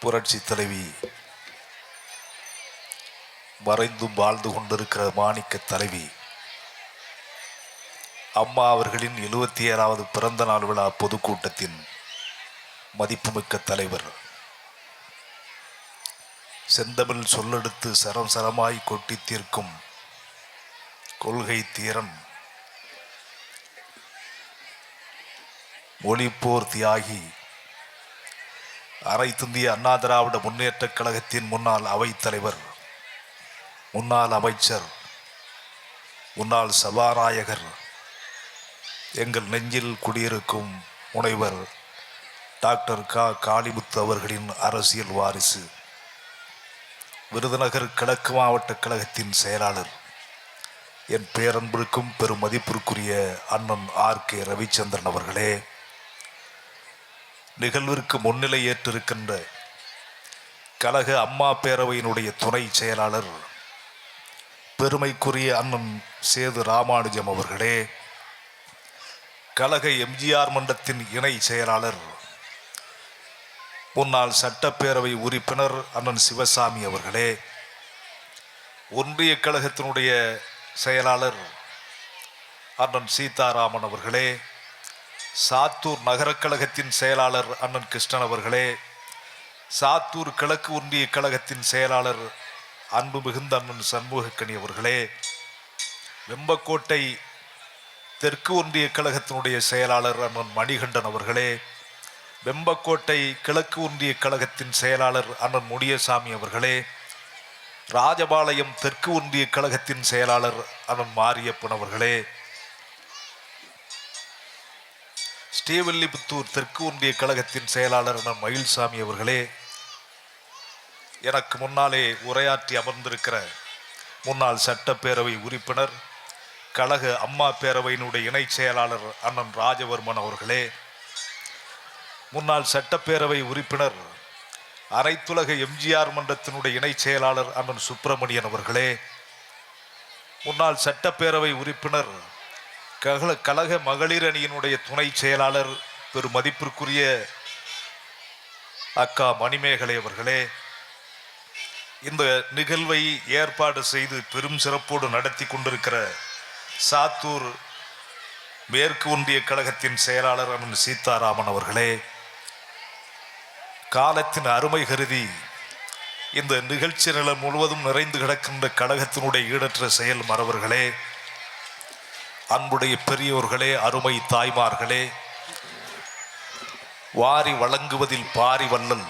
புரட்சி தலைவி. மறைந்தும் வாழ்ந்து கொண்டிருக்கிற மாணிக்க தலைவி. அம்மா அவர்களின் எழுபத்தி ஏழாவது பிறந்த நாள் விழா பொதுக்கூட்டத்தின் மதிப்புமிக்க தலைவர். செந்தமிழ் சொல்லெடுத்து சரம் சரமாய் கொட்டி தீர்க்கும் கொள்கை தீரன். மொழிப்போர் தியாகி அனைத்திந்திய அண்ணா திராவிட முன்னேற்றக் கழகத்தின் முன்னாள் அவைத்தலைவர் முன்னாள் அமைச்சர் முன்னாள் சபாநாயகர் எங்கள் நெஞ்சில் குடியிருக்கும் முனைவர் டாக்டர் கா. காளிமுத்து அவர்களின் அரசியல் வாரிசு விருதுநகர் கிழக்கு மாவட்ட கழகத்தின் செயலாளர் என் பேரன்பிற்கும் பெரும் மதிப்பிற்குரிய அண்ணன் ஆர். கே. ரவிச்சந்திரன் அவர்களே நிகழ்விற்கு முன்னிலை ஏற்றிருக்கின்ற கழக அம்மா பேரவையினுடைய துணை செயலாளர் பெருமைக்குரிய அண்ணன் சேது ராமானுஜம் அவர்களே கழக எம்ஜிஆர் மன்றத்தின் இணை செயலாளர் முன்னாள் சட்டப்பேரவை உறுப்பினர் அண்ணன் சிவசாமி அவர்களே ஒன்றிய கழகத்தினுடைய செயலாளர் அண்ணன் சீதாராமன் அவர்களே சாத்தூர் நகரக் கழகத்தின் செயலாளர் அண்ணன் கிருஷ்ணன் அவர்களே சாத்தூர் கிழக்கு ஒன்றிய கழகத்தின் செயலாளர் அன்பு மிகுந்த அண்ணன் சண்முகக்கணி அவர்களே வெம்பக்கோட்டை தெற்கு ஒன்றிய கழகத்தினுடைய செயலாளர் அண்ணன் மணிகண்டன் அவர்களே வெம்பக்கோட்டை கிழக்கு ஒன்றிய கழகத்தின் செயலாளர் அண்ணன் முடியசாமி அவர்களே ராஜபாளையம் தெற்கு ஒன்றிய கழகத்தின் செயலாளர் அண்ணன் மாரியப்பன் அவர்களே ஸ்ரீவில்லிபுத்தூர் தெற்கு ஒன்றிய கழகத்தின் செயலாளர் அண்ணன் மயில்சாமி அவர்களே எனக்கு முன்னாலே உரையாற்றி அமர்ந்திருக்கிற முன்னாள் சட்டப்பேரவை உறுப்பினர் கழக அம்மா பேரவையினுடைய இணை செயலாளர் அண்ணன் ராஜவர்மன் அவர்களே முன்னாள் சட்டப்பேரவை உறுப்பினர் அனைத்துலக எம்ஜிஆர் மன்றத்தினுடைய இணை செயலாளர் அண்ணன் சுப்பிரமணியன் அவர்களே முன்னாள் சட்டப்பேரவை உறுப்பினர் ககல கழக மகளிர் அணியினுடைய துணை செயலாளர் பெரும் மதிப்பிற்குரிய அக்கா மணிமேகலை அவர்களே இந்த நிகழ்வை ஏற்பாடு செய்து பெரும் சிறப்போடு நடத்தி கொண்டிருக்கிற சாத்தூர் மேற்கு ஒன்றிய கழகத்தின் செயலாளர் அண்ணன் சீதாராமன் அவர்களே காலத்தின் அருமை கருதி இந்த நிகழ்ச்சி நிலம் முழுவதும் நிறைந்து கிடக்கின்ற கழகத்தினுடைய ஈடற்ற செயல் மறவர்களே அன்புடைய பெரியோர்களே அருமை தாய்மார்களே வாரி வழங்குவதில் பாரி வள்ளல்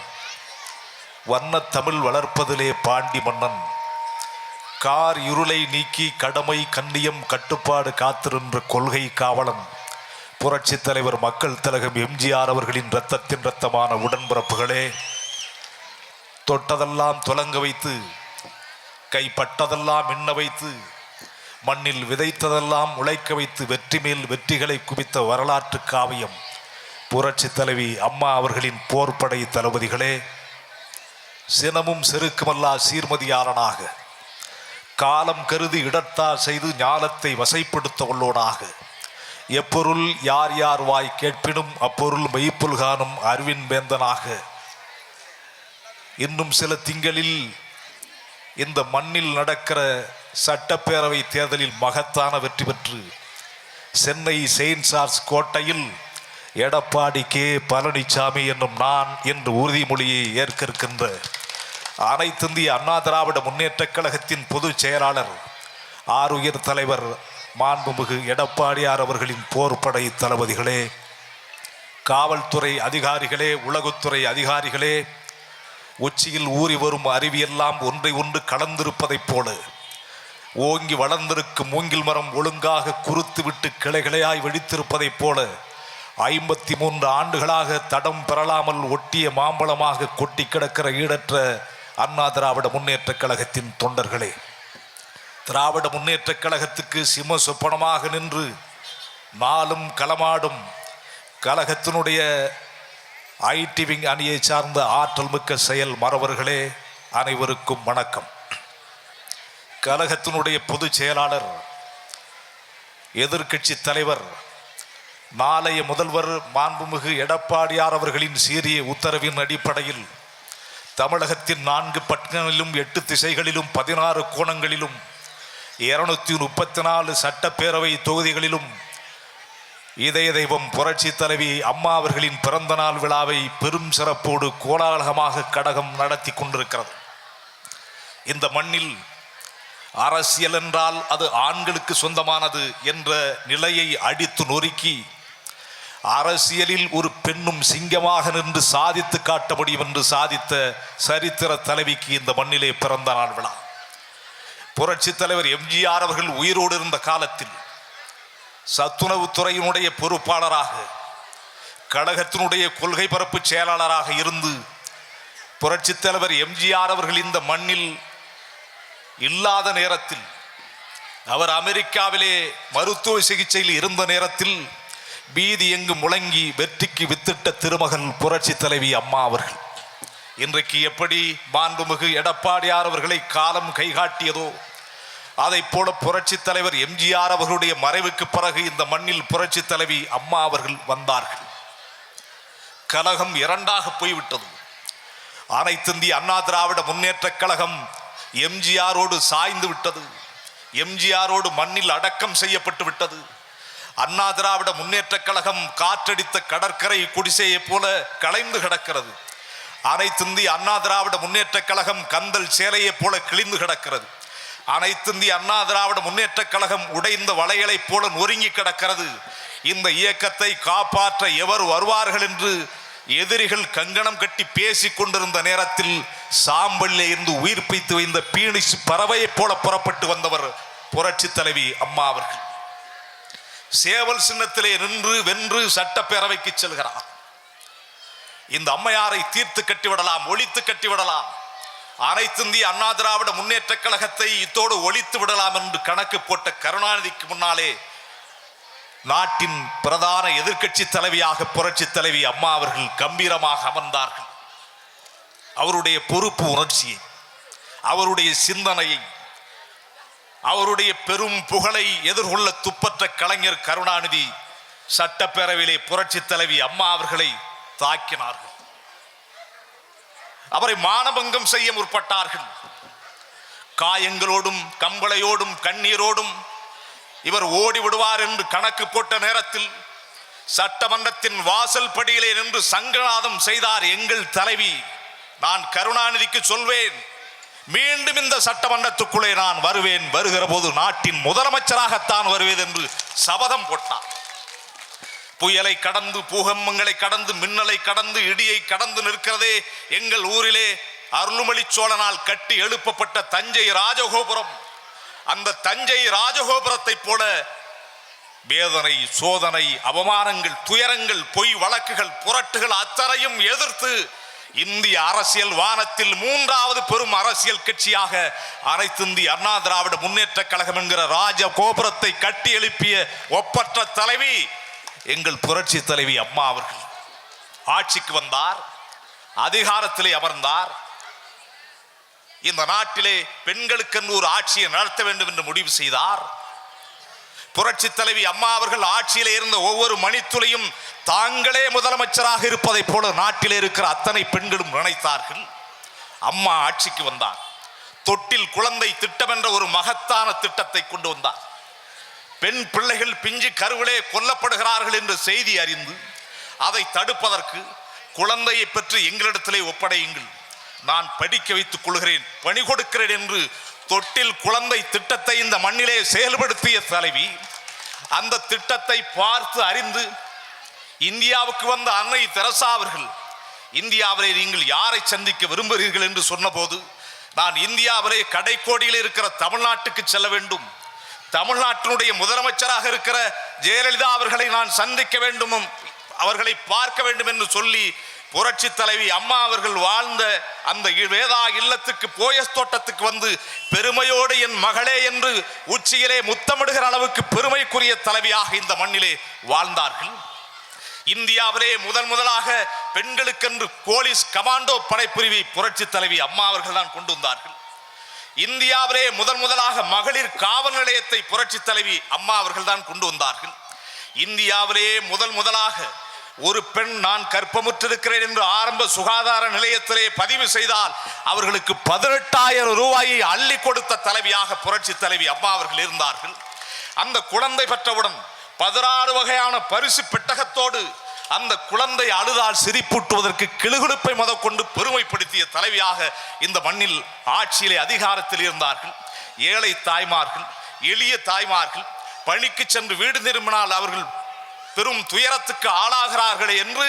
வண்ணத் தமிழ் வளர்ப்பதிலே பாண்டி மன்னன் கார் இருளை நீக்கி கடமை கண்ணியம் கட்டுப்பாடு காத்திருன்ற கொள்கை காவலன் புரட்சி தலைவர் மக்கள் திலகம் எம்ஜிஆர் அவர்களின் இரத்தத்தின் இரத்தமான உடன்பிறப்புகளே தொட்டதெல்லாம் துலங்க வைத்து கைப்பட்டதெல்லாம் மின்ன வைத்து மண்ணில் விதைத்ததெல்லாம் உழைக்க வைத்து வெற்றி மேல் வெற்றிகளை குவித்த வரலாற்று காவியம். புரட்சி தலைவி அம்மா அவர்களின் போர்ப்படை தளபதிகளே சினமும் செருக்குமல்லா சீர்மதியாளனாக காலம் கருதி இடத்தால் செய்து ஞானத்தை வசைப்படுத்த உள்ளோனாக எப்பொருள் யார் யார் வாய் கேட்பினும் அப்பொருள் மெய்ப்புல்கானும் அறிவின் வேந்தனாக இன்னும் சில திங்களில் இந்த மண்ணில் நடக்கிற சட்டப்பேரவை தேர்தலில் மகத்தான வெற்றி பெற்று சென்னை செயின்ட் சார்ஸ் கோட்டையில் எடப்பாடி கே. பழனிசாமி என்னும் நான் என்று உறுதிமொழியை ஏற்க இருக்கின்ற அனைத்திந்திய அண்ணா திராவிட முன்னேற்றக் கழகத்தின் பொதுச் செயலாளர் ஆறுயிர் தலைவர் மாண்புமிகு எடப்பாடியார் அவர்களின் போர்ப்படை தளபதிகளே காவல்துறை அதிகாரிகளே உலகத்துறை அதிகாரிகளே உச்சியில் ஊறி வரும் அறிவியெல்லாம் ஒன்றை ஒன்று கலந்திருப்பதைப் போல ஓங்கி வளர்ந்திருக்கும் மூங்கில் மரம் ஒழுங்காக குறுத்து விட்டு கிளைகளையாய் வெடித்திருப்பதைப் போல ஐம்பத்தி மூன்று ஆண்டுகளாக தடம் பெறலாமல் ஒட்டிய மாம்பழமாக கொட்டி கிடக்கிற ஈடற்ற அண்ணா திராவிட முன்னேற்றக் கழகத்தின் தொண்டர்களே. திராவிட முன்னேற்றக் கழகத்துக்கு சிம்ம சொப்பனமாக நின்று நாளும் களமாடும் கழகத்தினுடைய ஐடி விங் அணியை சார்ந்த ஆற்றல் மிக்க செயல் மறவர்களே அனைவருக்கும் வணக்கம். கழகத்தினுடைய பொதுச் செயலாளர் எதிர்க்கட்சி தலைவர் நாளைய முதல்வர் மாண்புமிகு எடப்பாடியார் அவர்களின் சீரிய உத்தரவின் அடிப்படையில் தமிழகத்தின் நான்கு பட்டணங்களிலும் எட்டு திசைகளிலும் பதினாறு கோணங்களிலும் இருநூத்தி முப்பத்தி நாலு சட்டப்பேரவை தொகுதிகளிலும் இதய தெய்வம் புரட்சி தலைவி அம்மா அவர்களின் பிறந்த நாள் விழாவை பெரும் சிறப்போடு கோலாகலமாக கடகம் நடத்தி கொண்டிருக்கிறது. இந்த மண்ணில் அரசியல் என்றால் அது ஆண்களுக்கு சொந்தமானது என்ற நிலையை அடித்து நொறுக்கி அரசியலில் ஒரு பெண்ணும் சிங்கமாக நின்று சாதித்து காட்ட முடியும் என்று சாதித்த சரித்திர தலைவிக்கு இந்த மண்ணிலே பிறந்த நாள் விழா. புரட்சி தலைவர் எம்ஜிஆர் அவர்கள் உயிரோடு இருந்த காலத்தில் சத்துணவுத்துறையினுடைய பொறுப்பாளராக கழகத்தினுடைய கொள்கை பரப்பு செயலாளராக இருந்து புரட்சி தலைவர் எம்ஜிஆர் அவர்கள் இந்த மண்ணில் இல்லாத நேரத்தில் அவர் அமெரிக்காவிலே மருத்துவ சிகிச்சையில் இருந்த நேரத்தில் பீதி எங்கு முழங்கி வெற்றிக்கு வித்திட்ட திருமகன் புரட்சி தலைவி அம்மா அவர்கள். இன்றைக்கு எப்படி மாண்புமிகு எடப்பாடியார் அவர்களை காலம் கைகாட்டியதோ அதைப் போல புரட்சி தலைவர் எம்ஜிஆர் அவர்களுடைய மறைவுக்கு பிறகு இந்த மண்ணில் புரட்சி தலைவி அம்மா அவர்கள் வந்தார்கள். கலகம் இரண்டாக போய்விட்டது. அனைத்திந்திய அண்ணா திராவிட முன்னேற்றக் கழகம் எம்ஜிஆரோடு சாய்ந்து விட்டது. எம்ஜிஆரோடு மண்ணில் அடக்கம் செய்யப்பட்டு விட்டது. அண்ணா திராவிட முன்னேற்றக் கழகம் காற்றடித்த கடற்கரை குடிசையைப் போல களைந்து கிடக்கிறது. அனைத்திந்திய அண்ணா திராவிட முன்னேற்றக் கழகம் கந்தல் சேலையைப் போல கிழிந்து கிடக்கிறது. அனைத்திந்திய அண்ணா திராவிட முன்னேற்றக் கழகம் உடைந்த வளையலைப் போல நொறுங்கி கிடக்கிறது. இந்த இயக்கத்தை காப்பாற்ற எவர் வருவார்கள் என்று எதிரிகள் கங்கணம் கட்டி பேசிக் கொண்டிருந்த நேரத்தில் சாம்பலில் இருந்து உயிர் பைத்து வைந்த பீனிஸ் பறவையைப் போல புறப்பட்டு வந்தவர் புரட்சி தலைவி அம்மா அவர்கள். சேவல் சின்னத்திலே நின்று வென்று சட்டப்பேரவைக்கு செல்கிறார் இந்த அம்மையாரை தீர்த்து கட்டிவிடலாம் ஒழித்து கட்டிவிடலாம். அனைத்து இந்திய அண்ணா திராவிட முன்னேற்ற கழகத்தை இத்தோடு ஒழித்து விடலாம் என்று கணக்கு போட்ட கருணாநிதிக்கு முன்னாலே நாட்டின் பிரதான எதிர்க்கட்சி தலைவியாக புரட்சி தலைவி அம்மா அவர்கள் கம்பீரமாக அமர்ந்தார்கள். அவருடைய பொறுப்பு உணர்ச்சியை அவருடைய சிந்தனையை அவருடைய பெரும் புகழை எதிர்கொள்ள துப்பற்ற கலைஞர் கருணாநிதி சட்டப்பேரவையிலே புரட்சி தலைவி அம்மா அவர்களை தாக்கினார்கள். அவரை மானபங்கம் செய்ய முற்பட்டார்கள். காயங்களோடும் கம்பளையோடும் கண்ணீரோடும் இவர் ஓடி விடுவார் என்று கணக்கு போட்ட நேரத்தில் சட்டமன்றத்தின் வாசல் படியிலே நின்று சங்கநாதம் செய்தார் எங்கள் தலைவி. நான் கருணாநிதிக்கு சொல்வேன் மீண்டும் இந்த சட்டமன்றத்துக்குள்ளே நான் வருவேன். வருகிற போது நாட்டின் முதலமைச்சராகத்தான் வருவேன் என்று சபதம் போட்டார். புயலை கடந்து பூகம்பங்களை கடந்து மின்னலை கடந்து இடியை கடந்து நிற்கிறதே எங்கள் ஊரிலே அருள்மொழி சோழனால் கட்டி எழுப்பப்பட்ட தஞ்சை ராஜகோபுரம். அந்த தஞ்சை ராஜகோபுரத்தை போல வேதனை சோதனை அவமானங்கள் துயரங்கள் பொய் வழக்குகள் புரட்டுகள் அத்தனையும் எதிர்த்து இந்திய அரசியல் வானத்தில் மூன்றாவது பெரும் அரசியல் கட்சியாக அனைத்து இந்திய அண்ணா திராவிட முன்னேற்ற கழகம் என்கிற ராஜ கோபுரத்தை கட்டி எழுப்பிய ஒப்பற்ற தலைவி எங்கள் புரட்சி தலைவி அம்மா அவர்கள். ஆட்சிக்கு வந்தார் அதிகாரத்திலே அமர்ந்தார் இந்த நாட்டிலே பெண்களுக்கென்று ஒரு ஆட்சியை நடத்த வேண்டும் என்று முடிவு செய்தார். புரட்சி தலைவி அம்மா அவர்கள் ஆட்சியில் இருந்த ஒவ்வொரு மணித்துளையும் தாங்களே முதலமைச்சராக இருப்பதைப் போல நாட்டிலே இருக்கிற அத்தனை பெண்களும் நினைத்தார்கள். அம்மா ஆட்சிக்கு வந்தார். தொட்டில் குழந்தை திட்டம் என்ற ஒரு மகத்தான திட்டத்தை கொண்டு வந்தார். பெண் பிள்ளைகள் பிஞ்சு கருவிலே கொல்லப்படுகிறார்கள் என்ற செய்தி அறிந்து அதை தடுப்பதற்கு குழந்தையை பெற்று எங்களிடத்திலே ஒப்படையுங்கள். நான் படிக்க வைத்துக் கொள்கிறேன் பணி கொடுக்கிறேன் என்று தொட்டில் குழந்தை திட்டத்தை இந்த மண்ணிலே செயல்படுத்திய தலைவி அந்த திட்டத்தை பார்த்து அறிந்து இந்தியாவுக்கு வந்த அன்னை தெரசா அவர்கள் இந்தியாவிலே நீங்கள் யாரை சந்திக்க விரும்புகிறீர்கள் என்று சொன்னபோது நான் இந்தியாவிலே கடைக்கோடியில் இருக்கிற தமிழ்நாட்டுக்கு செல்ல வேண்டும். தமிழ்நாட்டினுடைய முதலமைச்சராக இருக்கிற ஜெயலலிதா அவர்களை நான் சந்திக்க வேண்டும் அவர்களை பார்க்க வேண்டும் என்று சொல்லி புரட்சி தலைவி அம்மா அவர்கள் வாழ்ந்த அந்த வேதா இல்லத்துக்கு போயஸ் தோட்டத்துக்கு வந்து பெருமையோடு என் மகளே என்று உச்சியிலே முத்தமிடுகிற அளவுக்கு பெருமைக்குரிய தலைவியாக இந்த மண்ணிலே வாழ்ந்தார்கள். இந்தியாவிலே முதன் முதலாக பெண்களுக்கென்று போலீஸ் கமாண்டோ படைப்பிரிவை புரட்சி தலைவி அம்மா அவர்கள் தான் கொண்டு வந்தார்கள். இந்தியாவிலே முதன் முதலாக மகளிர் காவல் நிலையத்தை புரட்சி தலைவி அம்மா அவர்கள் தான் கொண்டு வந்தார்கள். இந்தியாவிலே முதல் முதலாக ஒரு பெண் நான் கற்பமுற்றிருக்கிறேன் என்று ஆரம்ப சுகாதார நிலையத்திலே பதிவு செய்தால் அவர்களுக்கு பதினெட்டாயிரம் ரூபாயை அள்ளி கொடுத்த தலைவியாக புரட்சி தலைவி அம்மா அவர்கள் இருந்தார்கள். அந்த குழந்தை பெற்றவுடன் பதினாறு வகையான பரிசு பெட்டகத்தோடு அந்த குழந்தை அழுதால் சிரிப்பூட்டுவதற்கு கிளுகிழுப்பை கொண்டு பெருமைப்படுத்திய தலைவியாக இந்த மண்ணில் ஆட்சியிலே அதிகாரத்தில் இருந்தார்கள். ஏழை தாய்மார்கள் எளிய தாய்மார்கள் பணிக்கு சென்று வீடு திரும்பினால் அவர்கள் பெரும் துயரத்துக்கு ஆளாகிறார்களே என்று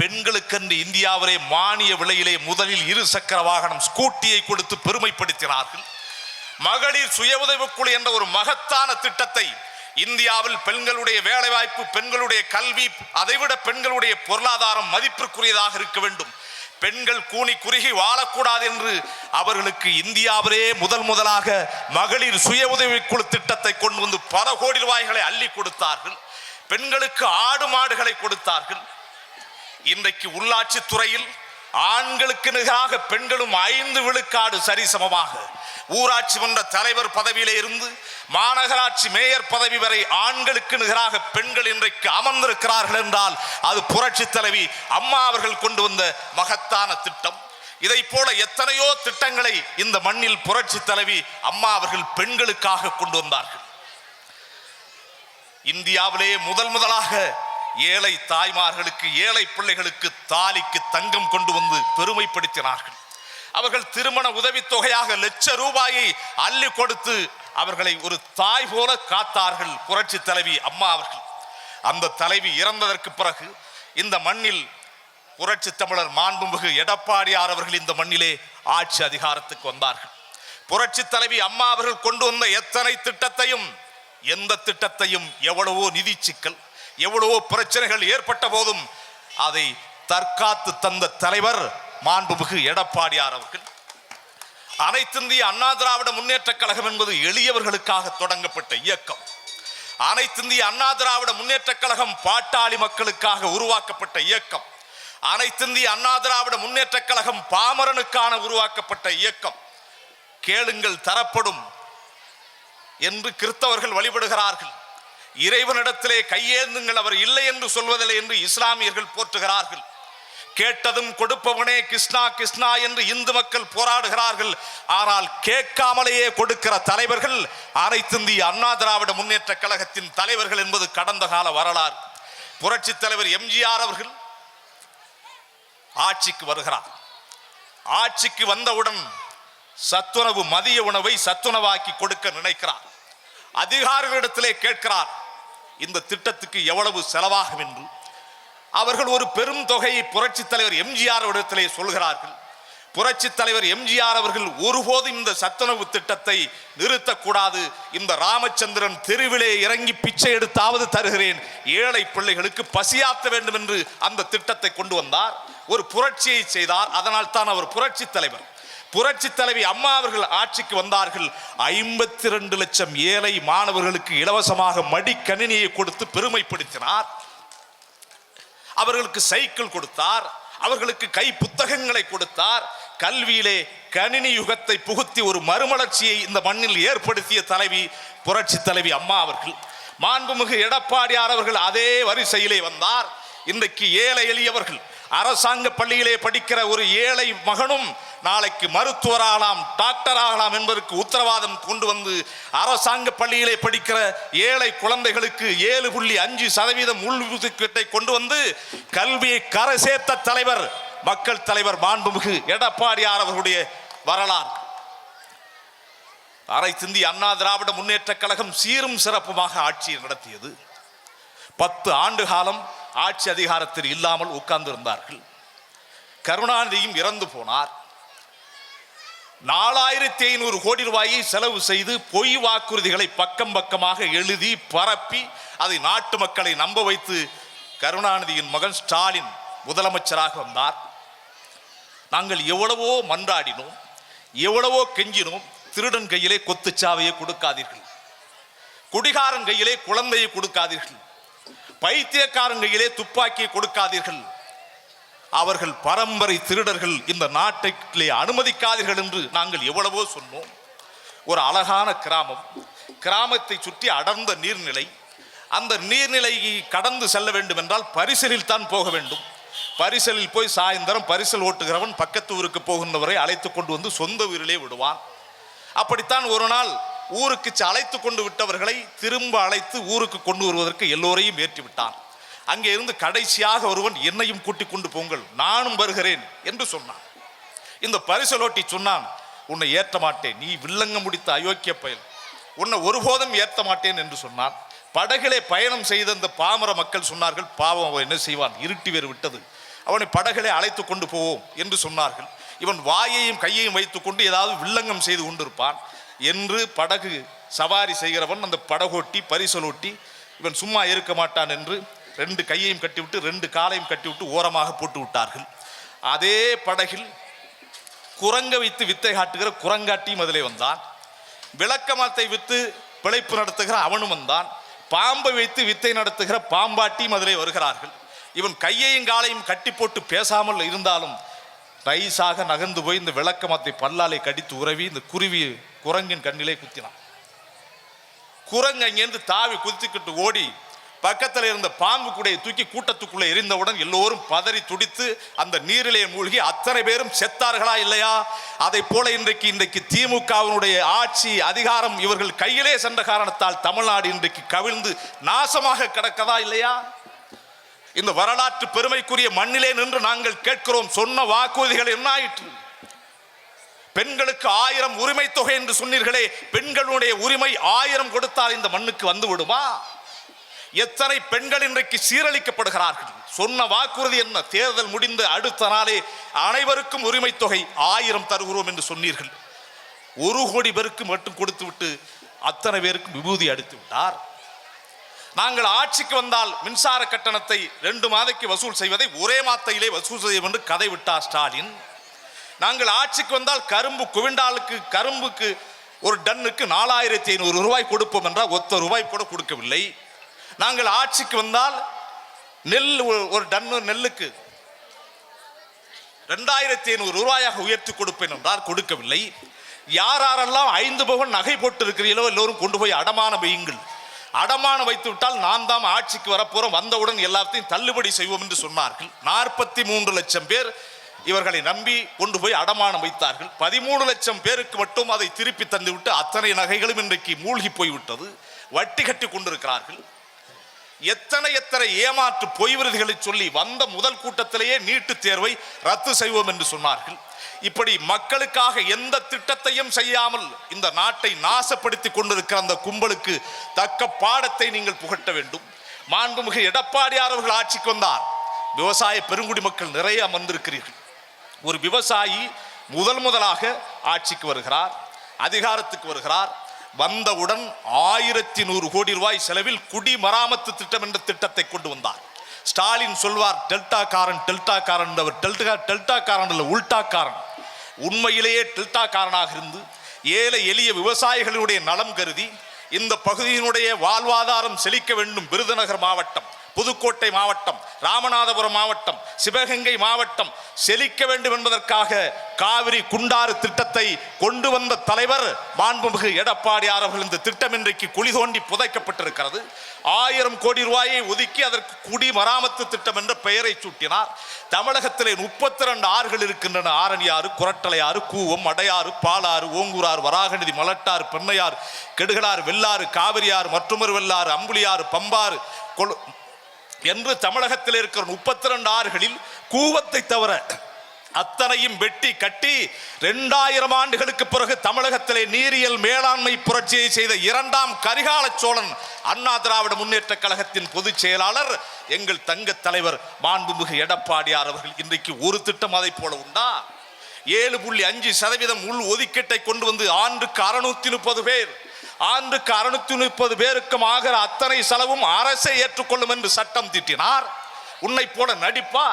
பெண்களுக்கென்று இந்தியாவிலே மானிய விலையிலே முதலில் இரு சக்கர வாகனம் ஸ்கூட்டியை கொடுத்து பெருமைப்படுத்தினார்கள். மகளிர் சுய உதவிக்குழு என்ற ஒரு மகத்தான திட்டத்தை இந்தியாவில் பெண்களுடைய வேலைவாய்ப்பு பெண்களுடைய கல்வி அதைவிட பெண்களுடைய பொருளாதாரம் மதிப்பிற்குரியதாக இருக்க வேண்டும். பெண்கள் கூனி குறுகி வாழக்கூடாது என்று அவர்களுக்கு இந்தியாவிலே முதல் முதலாக மகளிர் சுய உதவிக்குழு திட்டத்தை கொண்டு வந்து பல கோடி ரூபாய்களை அள்ளி கொடுத்தார்கள். பெண்களுக்கு ஆடு மாடுகளை கொடுத்தார்கள். இன்றைக்கு உள்ளாட்சி துறையில் ஆண்களுக்கு நிகராக பெண்களும் ஐந்து விழுக்காடு சரிசமமாக. ஊராட்சி மன்ற தலைவர் பதவியிலே இருந்து மாநகராட்சி மேயர் பதவி வரை ஆண்களுக்கு நிகராக பெண்கள் இன்றைக்கு அமர்ந்திருக்கிறார்கள் என்றால் அது புரட்சி தலைவி அம்மா அவர்கள் கொண்டு வந்த மகத்தான திட்டம். இதை போல எத்தனையோ திட்டங்களை இந்த மண்ணில் புரட்சி தலைவி அம்மா அவர்கள் பெண்களுக்காக கொண்டு வந்தார்கள். இந்தியாவிலே முதல் முதலாக ஏழை தாய்மார்களுக்கு ஏழை பிள்ளைகளுக்கு தாலிக்கு தங்கம் கொண்டு வந்து பெருமைப்படுத்தினார்கள். அவர்கள் திருமண உதவித்தொகையாக லட்ச ரூபாயை அள்ளி கொடுத்து அவர்களை ஒரு தாய் போல காத்தார்கள் புரட்சி தலைவி அம்மா அவர்கள். அந்த தலைவி இறந்ததற்கு பிறகு இந்த மண்ணில் புரட்சி தமிழர் மாண்புமிகு எடப்பாடியார் அவர்கள் இந்த மண்ணிலே ஆட்சி அதிகாரத்துக்கு வந்தார்கள். புரட்சி தலைவி அம்மா அவர்கள் கொண்டு வந்த எத்தனை திட்டத்தையும் எந்த திட்டத்தையும் எவ்வளவோ நிதி சிக்கல் எவ்வளவோ பிரச்சனைகள் ஏற்பட்ட போதும் அதை தற்காத்து தந்த தலைவர் மாண்புமிகு எடப்பாடியார் அவர்கள். அனைத்திந்திய அண்ணா திராவிட முன்னேற்ற கழகம் என்பது எளியவர்களுக்காக தொடங்கப்பட்ட இயக்கம். அனைத்திந்திய அண்ணா திராவிட முன்னேற்ற கழகம் பாட்டாளி மக்களுக்காக உருவாக்கப்பட்ட இயக்கம். அனைத்திந்திய அண்ணா திராவிட முன்னேற்ற கழகம் பாமரனுக்கான உருவாக்கப்பட்ட இயக்கம். கேளுங்கள் தரப்படும் என்று கிறிஸ்தவர்கள் வழிபடுகிறார்கள். இறைவனிடத்திலே கையேந்துங்கள் அவர் இல்லை என்று சொல்வதில்லை என்று இஸ்லாமியர்கள் போற்றுகிறார்கள். கேட்டதும் கொடுப்பவனே கிருஷ்ணா கிருஷ்ணா என்று இந்து மக்கள் போராடுகிறார்கள். ஆனால் கேட்காமலேயே கொடுக்கிற தலைவர்கள் அனைத்திந்திய அண்ணா திராவிட முன்னேற்ற கழகத்தின் தலைவர்கள் என்பது கடந்த கால வரலாறு. புரட்சி தலைவர் எம்ஜிஆர் அவர்கள் ஆட்சிக்கு வருகிறார். ஆட்சிக்கு வந்தவுடன் சத்துணவு மதிய உணவை சத்துணவாக்கி கொடுக்க நினைக்கிறார். அதிகாரிகளிடத்திலே கேட்கிறார் இந்த திட்டத்துக்கு எவ்வளவு செலவாகும் என்று. அவர்கள் ஒரு பெரும் தொகையை புரட்சி தலைவர் எம்ஜிஆர் இடத்திலே சொல்கிறார்கள். புரட்சி தலைவர் எம்ஜிஆர் அவர்கள் ஒருபோதும் இந்த சத்துணவு திட்டத்தை நிறுத்தக்கூடாது. இந்த ராமச்சந்திரன் தெருவிலே இறங்கி பிச்சை எடுத்தாவது தருகிறேன். ஏழை பிள்ளைகளுக்கு பசியாத்த வேண்டும் என்று அந்த திட்டத்தை கொண்டு வந்தார். ஒரு புரட்சியை செய்தார். அதனால் தான் அவர் புரட்சி தலைவர். புரட்சி தலைவி அம்மா அவர்கள் ஆட்சிக்கு வந்தார்கள். ஐம்பத்தி ரெண்டு லட்சம் ஏழை மாணவர்களுக்கு இலவசமாக மடிக்கணினியை கொடுத்து பெருமைப்படுத்தினார். அவர்களுக்கு சைக்கிள் கொடுத்தார். அவர்களுக்கு கை புத்தகங்களை கொடுத்தார். கல்வியிலே கணினி யுகத்தை புகுத்தி ஒரு மறுமலர்ச்சியை இந்த மண்ணில் ஏற்படுத்திய தலைவி புரட்சி தலைவி அம்மா அவர்கள். மாண்புமிகு எடப்பாடியார் அவர்கள் அதே வரிசையிலே வந்தார். இன்றைக்கு ஏழை எளியவர்கள் அரசாங்க பள்ளியிலே படிக்கிற ஒரு ஏழை மகனும் நாளைக்கு மருத்துவர் ஆகலாம் டாக்டர் ஆகலாம் என்பதற்கு உத்தரவாதம் கொண்டு வந்து அரசாங்க பள்ளியிலே படிக்கிற ஏழை குழந்தைகளுக்கு ஏழு புள்ளி அஞ்சு சதவீதம் உள்ஒதுக்கீட்டை கொண்டு வந்து கல்வியை கரை சேர்த்த தலைவர் மக்கள் தலைவர் மாண்புமிகு எடப்பாடியார் அவர்களுடைய வரலாறு. திந்தி அண்ணா திராவிட முன்னேற்ற கழகம் சீரும் சிறப்புமாக ஆட்சியை நடத்தியது. பத்து ஆண்டு காலம் ஆட்சி அதிகாரத்தில் இல்லாமல் உட்கார்ந்திருந்தார்கள். கருணாநிதியும் இறந்து போனார். நாலாயிரத்தி ஐநூறு கோடி ரூபாயை செலவு செய்து பொய் வாக்குறுதிகளை பக்கம் பக்கமாக எழுதி பரப்பி அதை நாட்டு மக்களை நம்ப வைத்து கருணாநிதியின் மகன் ஸ்டாலின் முதலமைச்சராக வந்தார். நாங்கள் எவ்வளவோ மன்றாடினோம் எவ்வளவோ கெஞ்சினோம் திருடன் கையிலே கொத்துச்சாவையை கொடுக்காதீர்கள். குடிகாரன் கையிலே குழந்தையை கொடுக்காதீர்கள். பைத்தியக்காரன் துப்பாக்கி துப்பாக்கியை கொடுக்காதீர்கள். அவர்கள் பரம்பரை திருடர்கள் இந்த நாட்டிலே அனுமதிக்காதீர்கள் என்று நாங்கள் எவ்வளவோ சொன்னோம். ஒரு அழகான கிராமம். கிராமத்தை சுற்றி அடர்ந்த நீர்நிலை. அந்த நீர்நிலையை கடந்து செல்ல வேண்டும் என்றால் பரிசலில் தான் போக வேண்டும். பரிசலில் போய் சாயந்தரம் பரிசல் ஓட்டுகிறவன் பக்கத்து ஊருக்கு போகின்றவரை அழைத்து கொண்டு வந்து சொந்த ஊரிலே விடுவான். அப்படித்தான் ஒரு நாள் ஊருக்கு அழைத்து கொண்டு விட்டவர்களை திரும்ப அழைத்து ஊருக்கு கொண்டு வருவதற்கு எல்லோரையும் ஏற்றி விட்டான் அங்கே இருந்து கடைசியாக ஒருவன் என்னையும் கூட்டிக் கொண்டு போங்கள் நானும் வருகிறேன் என்று சொன்னான். இந்த பரிசலோட்டி சொன்னான் உன்னை ஏற்ற மாட்டேன் நீ வில்லங்க முடித்த அயோக்கிய பயல். உன்னை ஒருபோதும் ஏற்ற மாட்டேன் என்று சொன்னான். படகிலே பயணம் செய்த இந்த பாமர மக்கள் சொன்னார்கள் பாவம் அவன் என்ன செய்வான்? இருட்டி வேறு விட்டது. அவனை படகிலே அழைத்து கொண்டு போவோம் என்று சொன்னார்கள். இவன் வாயையும் கையையும் வைத்துக்கொண்டு ஏதாவது வில்லங்கம் செய்து கொண்டிருப்பான். என்று படகு சவாரி செய்கிறவன் அந்த படகோட்டி பரிசலோட்டி இவன் சும்மா இருக்க மாட்டான் என்று ரெண்டு கையையும் கட்டிவிட்டு ரெண்டு காலையும் கட்டிவிட்டு ஓரமாக போட்டு விட்டார்கள். அதே படகில் குரங்க வைத்து வித்தை காட்டுகிற குரங்காட்டியும் அதிலே வந்தான். விளக்கமாத்தை வித்து பிழைப்பு நடத்துகிற அவனும் வந்தான். பாம்பை வைத்து வித்தை நடத்துகிற பாம்பாட்டியும் அதிலே வருகிறார்கள். இவன் கையையும் காலையும் கட்டி போட்டு பேசாமல் இருந்தாலும் நைஸாக நகர்ந்து போய் இந்த விளக்கமத்தை பல்லாலை கடித்து உறவி இந்த குருவி குரங்கின் கண்ணிலே குத்தினான். குரங்கு அங்கேருந்து தாவி குதித்துக்கிட்டு ஓடி பக்கத்தில் இருந்த பாம்பு கூடையை தூக்கி கூட்டத்துக்குள்ளே எரிந்தவுடன் எல்லோரும் பதறி துடித்து அந்த நீரிலே மூழ்கி அத்தனை பேரும் செத்தார்களா இல்லையா? அதை போல இன்றைக்கு இன்றைக்கு திமுகவினுடைய ஆட்சி அதிகாரம் இவர்கள் கையிலே சென்ற காரணத்தால் தமிழ்நாடு இன்றைக்கு கவிழ்ந்து நாசமாக கிடக்கதா இல்லையா? இந்த வரலாற்று பெருமைக்குரிய மண்ணிலே நின்று நாங்கள் கேட்கிறோம் சொன்ன வாக்குறுதிகள் என்ன ஆயிற்று? பெண்களுக்கு ஆயிரம் உரிமை தொகை என்று சொன்னீர்களே பெண்களுடைய உரிமை ஆயிரம் கொடுத்தால் இந்த மண்ணுக்கு வந்து விடுமா? எத்தனை பெண்கள் இன்றைக்கு சீரழிக்கப்படுகிறார்கள்? சொன்ன வாக்குறுதி என்ன? தேர்தல் முடிந்து அடுத்த நாளே அனைவருக்கும் உரிமை தொகை ஆயிரம் தருகிறோம் என்று சொன்னீர்கள். ஒரு கோடி பேருக்கு மட்டும் கொடுத்து விட்டு அத்தனை பேருக்கும் விபூதி அடித்து விட்டார். நாங்கள் ஆட்சிக்கு வந்தால் மின்சார கட்டணத்தை ரெண்டு மாதைக்கு வசூல் செய்வதை ஒரே மாத்தையிலே வசூல் செய்யும் என்று கதை விட்டார் ஸ்டாலின். நாங்கள் ஆட்சிக்கு வந்தால் கரும்பு குவிண்டாலுக்கு கரும்புக்கு ஒரு டன்னுக்கு நாலாயிரத்தி ஐநூறு ரூபாய் கொடுப்போம் என்றால் ஒத்த ரூபாய் கூட கொடுக்கவில்லை. நாங்கள் ஆட்சிக்கு வந்தால் நெல் ஒரு- டன்னு நெல்லுக்கு ரெண்டாயிரத்தி ஐநூறு ரூபாயாக உயர்த்தி கொடுப்பேன் என்றால் கொடுக்கவில்லை. யார் யாரெல்லாம் ஐந்து பவன் நகை போட்டு இருக்கிறீர்களோ எல்லோரும் கொண்டு போய் அடமானம் வையுங்கள். அடமானம் வைத்து விட்டால் நான் தான் ஆட்சிக்கு வரப்போறோம். வந்தவுடன் எல்லாத்தையும் தள்ளுபடி செய்வோம் என்று சொன்னார்கள். நாற்பத்தி மூன்று லட்சம் பேர் இவர்களை நம்பி கொண்டு போய் அடமானம் வைத்தார்கள். பதிமூணு லட்சம் பேருக்கு மட்டும் அதை திருப்பி தந்துவிட்டு அத்தனை நகைகளும் இன்றைக்கு மூழ்கி போய்விட்டது. வட்டி கட்டி கொண்டிருக்கிறார்கள். எத்தனை எத்தனை ஏமாற்று பொய் விருதுகளை சொல்லி வந்த முதல் கூட்டத்திலேயே நீட்டுத் தேர்வை ரத்து செய்வோம் என்று சொன்னார்கள். இப்படி மக்களுக்காக எந்த திட்டத்தையும் செய்யாமல் இந்த நாட்டை நாசப்படுத்தி கொண்டிருக்கிற அந்த கும்பலுக்கு தக்க பாடத்தை நீங்கள் புகட்ட வேண்டும். மாண்புமிகு எடப்பாடியார் அவர்கள் ஆட்சிக்கு வந்தார். விவசாய பெருங்குடி மக்கள் நிறைய அமர்ந்திருக்கிறீர்கள். ஒரு விவசாயி முதல் முதலாக ஆட்சிக்கு வருகிறார் அதிகாரத்துக்கு வருகிறார். வந்தவுடன் ஆயிரத்தி நூறு கோடி ரூபாய் செலவில் குடிமராமத்து திட்டம் என்ற திட்டத்தை கொண்டு வந்தார். ஸ்டாலின் சொல்வார் டெல்டா காரன் டெல்டா காரன் அவர் டெல்டா டெல்டா காரன் இல்லை உல்டா காரன் உண்மையிலேயே டெல்டா காரனாக இருந்து ஏழை எளிய விவசாயிகளுடைய நலம் கருதி இந்த பகுதியினுடைய வாழ்வாதாரம் செழிக்க வேண்டும் விருதுநகர் மாவட்டம். புதுக்கோட்டை மாவட்டம் ராமநாதபுரம் மாவட்டம் சிவகங்கை மாவட்டம் செழிக்க வேண்டும் என்பதற்காக காவிரி குண்டாறு திட்டத்தை கொண்டு வந்த தலைவர் மாண்புமிகு எடப்பாடியார் அவர்கள் இந்த திட்டம் இன்றைக்கு குழி தோண்டி புதைக்கப்பட்டிருக்கிறது. ஆயிரம் கோடி ரூபாயை ஒதுக்கி அதற்கு குடிமராமத்து திட்டம் என்ற பெயரை சூட்டினார். தமிழகத்திலே முப்பத்தி ரெண்டு ஆறுகள் இருக்கின்றன. ஆரணியாறு குரட்டலையாறு கூவம் அடையாறு பாலாறு ஓங்கூராறு வராகநிதி மலட்டாறு பெண்ணையாறு கெடுகளார் வெள்ளாறு காவிரியாறு மற்றொரு வெள்ளாறு அம்புலியாறு பம்பாறு கொழு என்று தமிழகத்தில் இருக்கிற முப்பத்தி ரெண்டு ஆறுகளில் கூவத்தை தவிர அத்தனையும் வெட்டி கட்டி ரெண்டாயிரம் ஆண்டுகளுக்கு பிறகு தமிழகத்திலே நீரியல் மேலாண்மை புரட்சியை செய்த இரண்டாம் கரிகால சோழன் அண்ணா திராவிட முன்னேற்ற கழகத்தின் பொதுச் செயலாளர் எங்கள் தங்க தலைவர் மாண்புமிகு எடப்பாடியார் அவர்கள் இன்றைக்கு ஒரு திட்டம் அதை போல உண்டா? ஏழு புள்ளி அஞ்சு சதவீதம் உள் ஒதுக்கீட்டை கொண்டு வந்து ஆண்டுக்கு அறுநூத்தி முப்பது பேர் ஆண்டுக்கு அறுநூத்தி முப்பது பேருக்கும் ஆகிற அத்தனை செலவும் அரசை ஏற்றுக்கொள்ளும் என்று சட்டம் தீட்டினார். உன்னை போல நடிப்பா?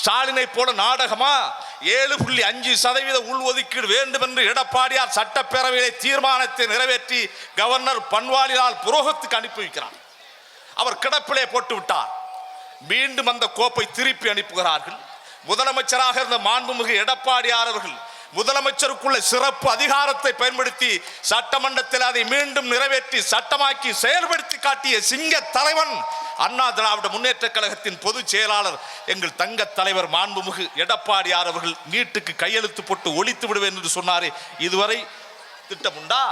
ஸ்டாலினை போல நாடகமா? ஏழு புள்ளி அஞ்சு சதவீத உள்ஒதுக்கீடு வேண்டும் என்று எடப்பாடியார் சட்டப்பேரவையிலே தீர்மானத்தை நிறைவேற்றி கவர்னர் பன்வாலிலால் புரோகத்துக்கு அனுப்பி வைக்கிறார். அவர் கிடப்பிலே போட்டு விட்டார். மீண்டும் அந்த கோப்பை திருப்பி அனுப்புகிறார்கள். முதலமைச்சராக இருந்த மாண்புமிகு எடப்பாடியார் அவர்கள் முதலமைச்சருக்குள்ள சிறப்பு அதிகாரத்தை பயன்படுத்தி சட்டமன்றத்தில் அதை மீண்டும் நிறைவேற்றி சட்டமாக்கி செயல்படுத்தி காட்டிய சிங்க தலைவன் அண்ணா திராவிட முன்னேற்ற கழகத்தின் பொதுச் செயலாளர் எங்கள் தங்க தலைவர் மாண்புமிகு எடப்பாடியார் அவர்கள் நீட்டுக்கு கையெழுத்து போட்டு ஒழித்து விடுவேன் என்று சொன்னாரே. இதுவரை திட்டம் உண்டா?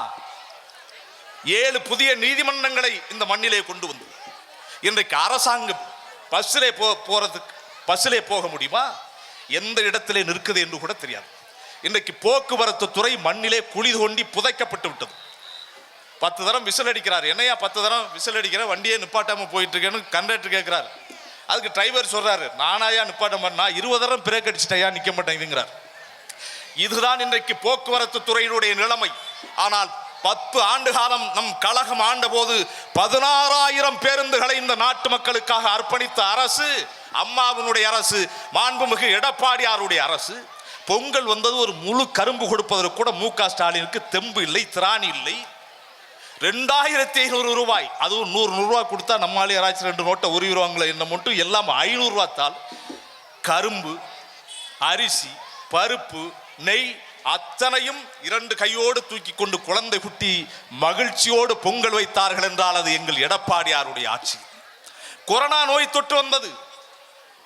ஏழு புதிய நீதிமன்றங்களை இந்த மண்ணிலே கொண்டு வந்து. இன்றைக்கு அரசாங்கம் பஸ்ஸிலே போ போறதுக்கு பஸ்ஸிலே போக முடியுமா? எந்த இடத்திலே நிற்குது என்று கூட தெரியாது. இன்றைக்கு போக்குவரத்து துறை மண்ணிலே குழி தோண்டி புதைக்கப்பட்டு விட்டது. பத்து தரம் விசில் அடிக்கிறார். என்னையா பத்து தரம் விசில் அடிக்கிற? வண்டியே நிப்பாட்டாமல் போயிட்டு இருக்கேன்னு கண்டக்டர் கேட்குறாரு அதுக்கு டிரைவர் சொல்றாரு நானாயா நிப்பாட்ட மாட்டேன். இருபது தரம் பிரேக் அடிச்சிட்டையா? நிக்க மாட்டேங்குதுங்கிறார். இதுதான் இன்றைக்கு போக்குவரத்து துறையினுடைய நிலைமை. ஆனால் பத்து ஆண்டு காலம் நம் கழகம் ஆண்டபோது பதினாறாயிரம் பேருந்துகளை இந்த நாட்டு மக்களுக்காக அர்ப்பணித்த அரசு அம்மாவினுடைய அரசு மாண்புமிகு எடப்பாடியாருடைய அரசு பொங்கல் வந்தது ஒரு முழு கரும்பு கொடுப்பதற்கு கூட மு க ஸ்டாலினுக்கு தெம்பு இல்லை திராணி இல்லை. ரெண்டாயிரத்தி ஐநூறு ரூபாய். அதுவும் நூறு நூறுரூவா கொடுத்தா நம்மளால யாராச்சும் ரெண்டு நோட்டை உருவிடுவாங்களே என்ன மட்டும் எல்லாம் ஐநூறு தாள். கரும்பு அரிசி பருப்பு நெய் அத்தனையும் இரண்டு கையோடு தூக்கி கொண்டு குழந்தை குட்டி மகிழ்ச்சியோடு பொங்கல் வைத்தார்கள் என்றால் அது எங்கள் எடப்பாடியாருடைய ஆட்சி. கொரோனா நோய் தொற்று வந்தது.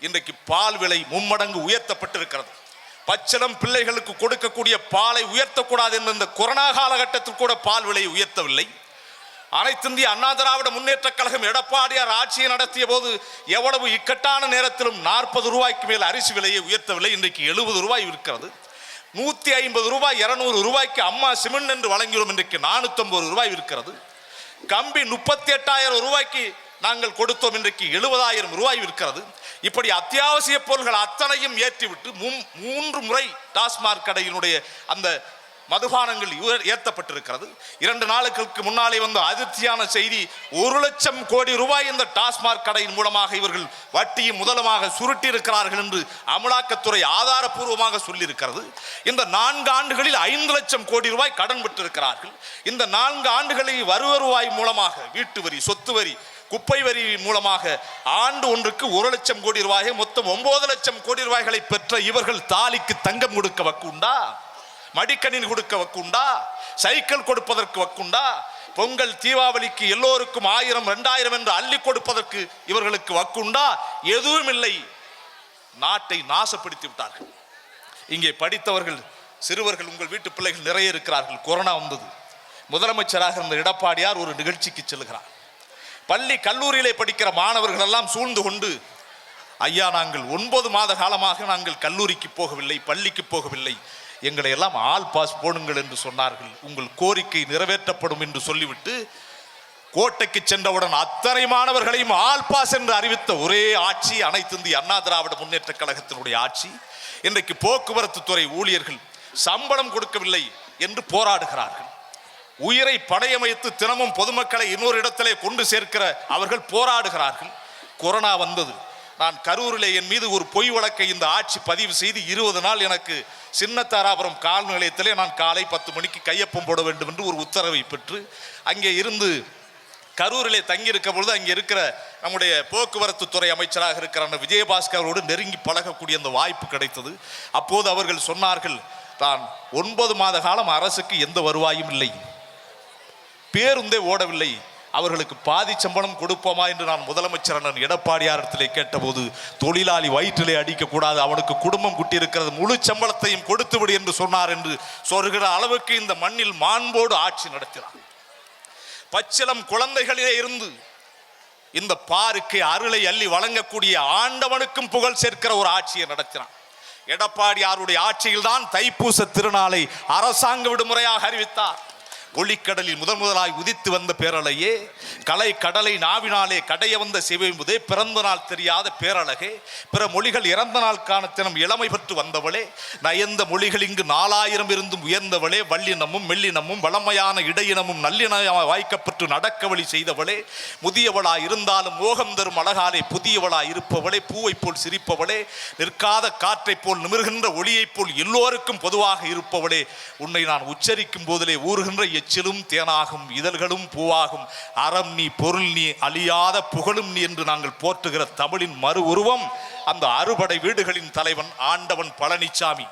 இன்றைக்கு பால் விலை மும்மடங்கு உயர்த்தப்பட்டிருக்கிறது. பச்சிளம் பிள்ளைகளுக்கு கொடுக்கக்கூடிய பாலை உயர்த்தக்கூடாது என்ற இந்த கொரோனா காலகட்டத்தில் கூட பால் விலையை உயர்த்தவில்லை. அனைத்திந்திய அண்ணா திராவிட முன்னேற்ற கழகம் எடப்பாடியார் ஆட்சியை நடத்திய போது எவ்வளவு இக்கட்டான நேரத்திலும் நாற்பது ரூபாய்க்கு மேல் அரிசி விலையை உயர்த்தவில்லை. இன்றைக்கு எழுபது ரூபாய் இருக்கிறது. நூற்றி ஐம்பது ரூபாய் இரநூறு ரூபாய்க்கு அம்மா சிமெண்ட் என்று வழங்கிடும் இன்றைக்கு நானூற்றம்பது ரூபாய் இருக்கிறது. கம்பி முப்பத்தி எட்டாயிரம் ரூபாய்க்கு நாங்கள் கொடுத்தோம் இன்றைக்கு எழுபதாயிரம் ரூபாய் இருக்கிறது இப்படி அத்தியாவசிய பொருள்கள் அத்தனையும் ஏற்றிவிட்டு மும்- மூன்று முறை டாஸ்மாக் கடையினுடைய அந்த மதுபானங்கள் ஏற்றப்பட்டிருக்கிறது. இரண்டு நாளுக்கு முன்னாலே வந்த அதிர்ச்சியான செய்தி ஒரு லட்சம் கோடி ரூபாய் இந்த டாஸ்மாக் கடையின் மூலமாக இவர்கள் வட்டியும் முதலமாக சுருட்டி இருக்கிறார்கள் என்று அமலாக்கத்துறை ஆதாரப்பூர்வமாக சொல்லியிருக்கிறது. இந்த நான்கு ஆண்டுகளில் ஐந்து லட்சம் கோடி ரூபாய் கடன் பெற்றிருக்கிறார்கள். இந்த நான்கு ஆண்டுகளில் வருவருவாய் மூலமாக வீட்டு வரி சொத்து வரி குப்பை வரி மூலமாக ஆண்டு ஒன்றுக்கு ஒரு லட்சம் கோடி ரூபாயை மொத்தம் ஒன்பது லட்சம் கோடி ரூபாய்களை பெற்ற இவர்கள் தாலிக்கு தங்கம் கொடுக்க வக்குண்டா? மடிக்கணின் கொடுக்க வக்குண்டா? சைக்கிள் கொடுப்பதற்கு வக்குண்டா? பொங்கல் தீபாவளிக்கு எல்லோருக்கும் ஆயிரம் ரெண்டாயிரம் என்று அள்ளி கொடுப்பதற்கு இவர்களுக்கு வக்குண்டா? எதுவும் இல்லை நாட்டை நாசப்படுத்தி விட்டார்கள். இங்கே படித்தவர்கள் சிறுவர்கள் உங்கள் வீட்டு பிள்ளைகள் நிறைய இருக்கிறார்கள். கொரோனா வந்தது. முதலமைச்சராக இருந்த எடப்பாடியார் ஒரு நிகழ்ச்சிக்கு செல்கிறார். பள்ளி கல்லூரியிலே படிக்கிற மாணவர்கள் எல்லாம் சூழ்ந்து கொண்டு ஐயா நாங்கள் ஒன்பது மாத காலமாக நாங்கள் கல்லூரிக்கு போகவில்லை பள்ளிக்கு போகவில்லை. எங்களை எல்லாம் ஆல் பாஸ் போடுங்கள் என்று சொன்னார்கள். உங்கள் கோரிக்கை நிறைவேற்றப்படும் என்று சொல்லிவிட்டு கோட்டைக்கு சென்றவுடன் அத்தனை மாணவர்களையும் ஆல் பாஸ் என்று அறிவித்த ஒரே ஆட்சி அனைத்து இந்திய அண்ணா திராவிட முன்னேற்ற கழகத்தினுடைய ஆட்சி. இன்றைக்கு போக்குவரத்து துறை ஊழியர்கள் சம்பளம் கொடுக்கவில்லை என்று போராடுகிறார்கள். உயிரை படையமைத்து தினமும் பொதுமக்களை இன்னொரு இடத்திலே கொண்டு சேர்க்கிற அவர்கள் போராடுகிறார்கள். கொரோனா வந்தது. நான் கரூரிலே என் மீது ஒரு பொய் வழக்கை இந்த ஆட்சி பதிவு செய்து இருபது நாள் எனக்கு சின்னத்தாராபுரம் கால் நிலையத்திலே நான் காலை பத்து மணிக்கு கையொப்பம் போட வேண்டும் என்று ஒரு உத்தரவை பெற்று அங்கே இருந்து கரூரிலே தங்கியிருக்க பொழுது அங்கே இருக்கிற நம்முடைய போக்குவரத்து துறை அமைச்சராக இருக்கிற அந்த விஜயபாஸ்கரோடு நெருங்கி பழகக்கூடிய அந்த வாய்ப்பு கிடைத்தது. அப்போது அவர்கள் சொன்னார்கள் தான் ஒன்பது மாத காலம் அரசுக்கு எந்த வருவாயும் இல்லை. பேருந்தே ஓடவில்லை. அவர்களுக்கு பாதி சம்பளம் கொடுப்போமா என்று நான் முதலமைச்சர் அண்ணன் எடப்பாடியாரிடத்திலே கேட்டபோது தொழிலாளி வயிற்றிலே அடிக்கக்கூடாது அவனுக்கு குடும்பம் குட்டி இருக்கிறது முழு சம்பளத்தையும் கொடுத்து விடு என்று சொன்னார் என்று சொல்கிற அளவுக்கு இந்த மண்ணில் மாண்போடு ஆட்சி நடத்தினார். பச்சிலம் குழந்தைகளிலே இருந்து இந்த பாருக்கு அருளை அள்ளி வழங்கக்கூடிய ஆண்டவனுக்கும் புகழ் சேர்க்கிற ஒரு ஆட்சியை நடத்தினான் எடப்பாடியாருடைய ஆட்சியில் தான் தைப்பூச திருநாளை அரசாங்க விடுமுறையாக அறிவித்தார். ஒளிக்கடலில் முதன் முதலாய் உதித்து வந்த பேரலையே கலை கடலை நாவினாலே கடைய வந்த சிவமுதே பிறந்த நாள் தெரியாத பேரழகே பிற மொழிகள் இறந்த நாள் காணத்தினம் இளமை பெற்று வந்தவளே நயந்த மொழிகள் இங்கு நாலாயிரம் இருந்தும் உயர்ந்தவளே வள்ளினமும் மெல்லினமும் வளமையான இடையினமும் நல்லினமாய் வாய்க்கப்பட்டு நடக்க வழி செய்தவளே முதியவளா இருந்தாலும் மோகம் தரும் அழகாலே புதியவளா இருப்பவளே பூவைப் போல் சிரிப்பவளே நிற்காத காற்றைப் போல் நிமிர்கின்ற ஒளியைப் போல் எல்லோருக்கும் பொதுவாக இருப்பவளே உன்னை நான் உச்சரிக்கும் போதிலே ஊறுகின்ற எச்சிலும் தேனாகும் இதழ்களும் பூவாகும். அறம் நீ பொருள் நீ அழியாத புகழும் நீ என்று நாங்கள் போற்றுகிற தமிழின் மறு உருவம் அந்த அறுபடை வீடுகளின் தலைவன் ஆண்டவன் பழனிசாமி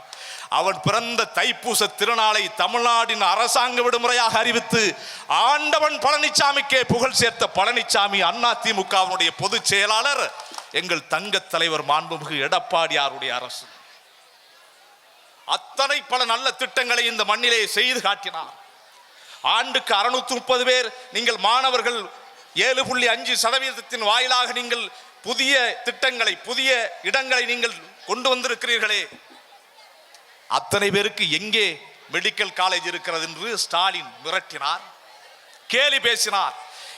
அவன் பிறந்த தைப்பூச திருநாளை தமிழ்நாட்டின் அரசாங்க விடுமுறையாக அறிவித்து ஆண்டவன் பழனிசாமிக்கே புகழ் சேர்த்த பழனிசாமி அண்ணா திமுகவினுடைய பொதுச் செயலாளர் எங்கள் தங்க தலைவர் மாண்புமிகு எடப்பாடியாருடைய அரசு. அத்தனை பல நல்ல திட்டங்களை இந்த மண்ணிலே செய்து காட்டினார். ஆண்டுக்கு அறுநூத்தி முப்பது பேர் நீங்கள் மாணவர்கள் ஏழு புள்ளி அஞ்சு சதவீதத்தின் வாயிலாக நீங்கள் புதிய திட்டங்களை புதிய இடங்களை நீங்கள் கொண்டு வந்திருக்கிறீர்களே. அத்தனை பேருக்கு எங்கே மெடிக்கல் காலேஜ் இருக்கிறது என்று ஸ்டாலின் மிரட்டினார் கேலி பேசினார்.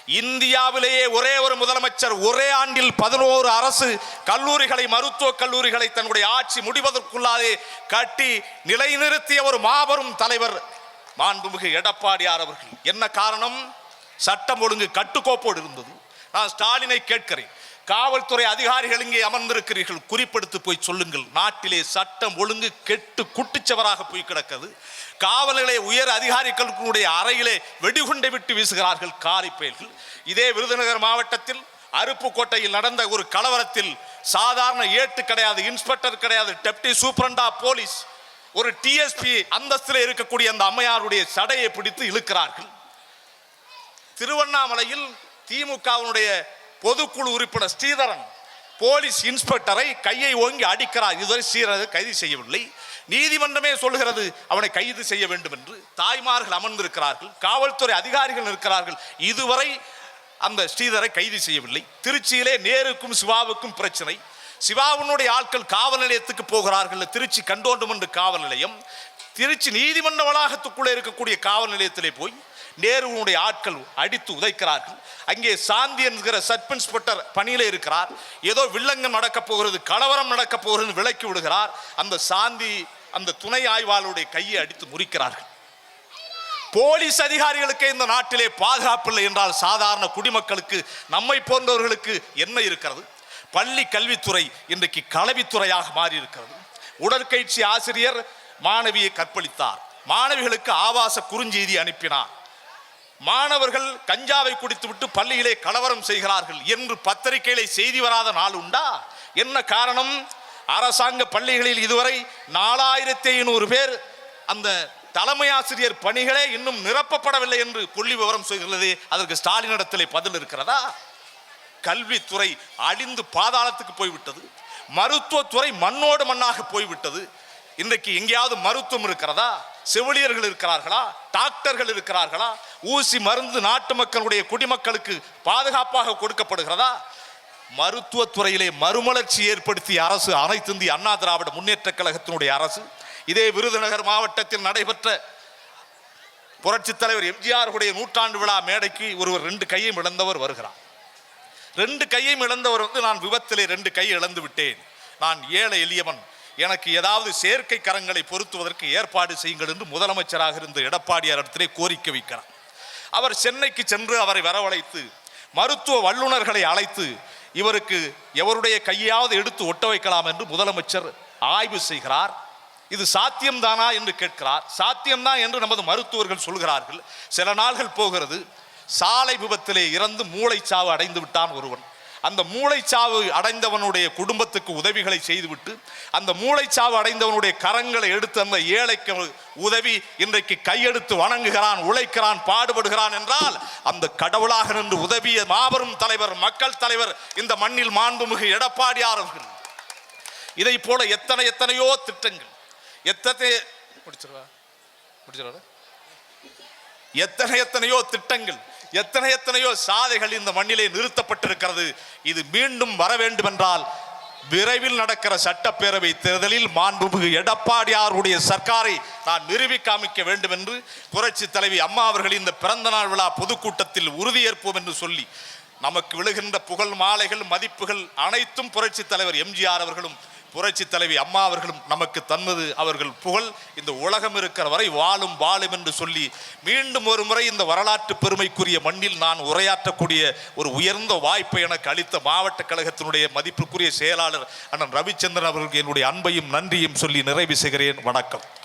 இந்தியாவிலேயே ஒரே ஒரு முதலமைச்சர் ஒரே ஆண்டில் பதினோரு அரசு கல்லூரிகளை மருத்துவ கல்லூரிகளை தன்னுடைய ஆட்சி முடிவதற்குள்ளாதே கட்டி நிலைநிறுத்திய ஒரு மாபெரும் தலைவர் மாண்புமிகு எடப்பாடியார் அவர்கள். என்ன காரணம்? சட்டம் ஒழுங்கு கட்டுக்கோப்போடு இருந்தது. நான் ஸ்டாலினை கேட்கிறேன். காவல்துறை அதிகாரிகள் இங்கே அமர்ந்திருக்கிறீர்கள். குறிப்பெடுத்து போய் சொல்லுங்கள். நாட்டிலே சட்டம் ஒழுங்கு கெட்டு குட்டிச்சவராக போய் கிடக்கிறது. காவல் நிலைய உயர் அதிகாரிகளுடைய அறையிலே வெடிகுண்டை விட்டு வீசுகிறார்கள் காரி பெயர்கள் இதே விருதுநகர் மாவட்டத்தில் அருப்புக்கோட்டையில் நடந்த ஒரு கலவரத்தில் சாதாரண ஏட்டு கிடையாது இன்ஸ்பெக்டர் கிடையாது டெப்டி சூப்பரண்டா போலீஸ் ஒரு டிஎஸ்பி அந்தஸ்தில் இருக்கக்கூடிய அந்த அம்மையாருடைய சடையை பிடித்து இழுக்கிறார்கள். திருவண்ணாமலையில் திமுகவினுடைய பொதுக்குழு உறுப்பினர் ஸ்ரீதரன் போலீஸ் இன்ஸ்பெக்டரை கையை ஓங்கி அடிக்கிறார். இதுவரை ஸ்ரீதரனை கைது செய்யவில்லை. நீதிமன்றமே சொல்கிறது அவனை கைது செய்ய வேண்டும் என்று தாய்மார்கள் அமர்ந்திருக்கிறார்கள் காவல்துறை அதிகாரிகள் இருக்கிறார்கள் இதுவரை அந்த ஸ்ரீதரை கைது செய்யவில்லை. திருச்சியிலே நேருக்கும் சிவாவுக்கும் பிரச்சனை. சிவாவினுடைய ஆட்கள் காவல் நிலையத்துக்கு போகிறார்கள். திருச்சி கண்டோண்டுமன்ற காவல் நிலையம். திருச்சி நீதிமன்ற வளாகத்துக்குள்ளே இருக்கக்கூடிய காவல் நிலையத்திலே போய் நேருவனுடைய ஆட்கள் அடித்து உதைக்கிறார்கள். அங்கே சாந்தி என்கிற சப் இன்ஸ்பெக்டர் பணியில் இருக்கிறார். ஏதோ வில்லங்கம் நடக்கப் போகிறது கலவரம் நடக்க போகிறது விலக்கி விடுகிறார். அந்த சாந்தி அந்த துணை ஆய்வாளருடைய கையை அடித்து முறிக்கிறார்கள். போலீஸ் அதிகாரிகளுக்கு இந்த நாட்டிலே பாதுகாப்பில்லை என்றால் சாதாரண குடிமக்களுக்கு நம்மை போன்றவர்களுக்கு என்ன இருக்கிறது? பள்ளி கல்வித்துறை இன்றைக்கு கலவித்துறையாக மாறி இருக்கிறது உடற்பயிற்சி ஆசிரியர் மாணவியை கற்பழித்தார். மாணவிகளுக்கு ஆபாச குறுஞ்செய்தி அனுப்பினார். மாணவர்கள் கஞ்சாவை குடித்துவிட்டு பள்ளியிலே கலவரம் செய்கிறார்கள் என்று பத்திரிகையிலே செய்தி வராத நாள் உண்டா? என்ன காரணம்? அரசாங்க பள்ளிகளில் இதுவரை நாலாயிரத்தி ஐநூறு பேர் அந்த தலைமை ஆசிரியர் பணிகளே இன்னும் நிரப்பப்படவில்லை என்று புள்ளி விவரம் சொல்கிறது. அதற்கு ஸ்டாலினிடத்திலே பதில் இருக்கிறதா? கல்வித்துறை அழிந்து பாதாளத்துக்கு போய்விட்டது. மருத்துவத்துறை மண்ணோடு மண்ணாக போய்விட்டது. இன்றைக்கு எங்கேயாவது மருத்துவம் இருக்கிறதா? செவிலியர்கள் இருக்கிறார்களா? டாக்டர்கள் இருக்கிறார்களா? ஊசி மருந்து நாட்டு மக்களுடைய குடிமக்களுக்கு பாதுகாப்பாக கொடுக்கப்படுகிறதா? மருத்துவத்துறையிலே மறுமலர்ச்சி ஏற்படுத்திய அரசு அனைத்து இந்திய அண்ணா திராவிட முன்னேற்ற கழகத்தினுடைய அரசு இதே விருதுநகர் மாவட்டத்தில் நடைபெற்ற புரட்சித் தலைவர் எம்ஜிஆருடைய நூற்றாண்டு விழா மேடைக்கு ஒருவர் ரெண்டு கையும் இழந்தவர் வருகிறார். ரெண்டு கையும் இழந்தவர் வந்து நான் விபத்திலே ரெண்டு கை இழந்து விட்டேன். நான் ஏழை எளியவன். எனக்கு ஏதாவது செயற்கை கரங்களை பொருத்துவதற்கு ஏற்பாடு செய்யுங்கள் என்று முதலமைச்சராக இருந்த எடப்பாடியார் இடத்திலே கோரிக்கை வைக்கிறார். அவர் சென்னைக்கு சென்று அவரை வரவழைத்து மருத்துவ வல்லுநர்களை அழைத்து இவருக்கு எவருடைய கையாவது எடுத்து ஒட்ட வைக்கலாம் என்று முதலமைச்சர் ஆய்வு செய்கிறார். இது சாத்தியம்தானா என்று கேட்கிறார். சாத்தியம்தான் என்று நமது மருத்துவர்கள் சொல்கிறார்கள். சில நாள்கள் போகிறது. சாலை விபத்திலே இறந்து மூளைச்சாவு அடைந்து விட்டான் ஒருவன். அந்த மூளைச்சாவு அடைந்தவனுடைய குடும்பத்துக்கு உதவிகளை செய்துவிட்டு அந்த மூளைச்சாவு அடைந்தவனுடைய கரங்களை எடுத்து அந்த ஏழைக்கு உதவி இன்றைக்கு கையெடுத்து வணங்குகிறான் உழைக்கிறான் பாடுபடுகிறான் என்றால் அந்த கடவுளாக நின்று உதவிய மாபெரும் தலைவர் மக்கள் தலைவர் இந்த மண்ணில் மாண்புமிகு எடப்பாடியார் அவர்கள். இதை போல எத்தனை எத்தனையோ திட்டங்கள். எத்தனை முடிச்சிருவா? முடிச்சிருவா எத்தனை எத்தனையோ திட்டங்கள். எத்தனை எத்தனையோ சாதைகள் இந்த மண்ணிலே நிறுத்தப்பட்டிருக்கிறது. இது மீண்டும் வர வேண்டும் என்றால் விரைவில் நடக்கிற சட்டப்பேரவை தேர்தலில் மாண்புமிகு எடப்பாடியாருடைய சர்க்காரை நான் நிறுவி காமிக்க வேண்டும் என்று புரட்சி தலைவி அம்மா அவர்கள் இந்த பிறந்த நாள் விழா பொதுக்கூட்டத்தில் உறுதியேற்போம் என்று சொல்லி நமக்கு விழுகின்ற புகழ் மாலைகள் மதிப்புகள் அனைத்தும் புரட்சி தலைவர் எம்ஜிஆர் அவர்களும் புரட்சி தலைவி அம்மா அவர்களும் நமக்கு தந்தது அவர்கள் புகழ். இந்த உலகம் இருக்கிற வரை வாழும் வாழும் என்று சொல்லி மீண்டும் ஒரு முறை இந்த வரலாற்று பெருமைக்குரிய மண்ணில் நான் உரையாற்றக்கூடிய ஒரு உயர்ந்த வாய்ப்பை எனக்கு அளித்த மாவட்ட கழகத்தினுடைய மதிப்புக்குரிய செயலாளர் அண்ணன் ரவிச்சந்திரன் அவர்களுக்கு என்னுடைய அன்பையும் நன்றியும் சொல்லி நிறைவு செய்கிறேன். வணக்கம்.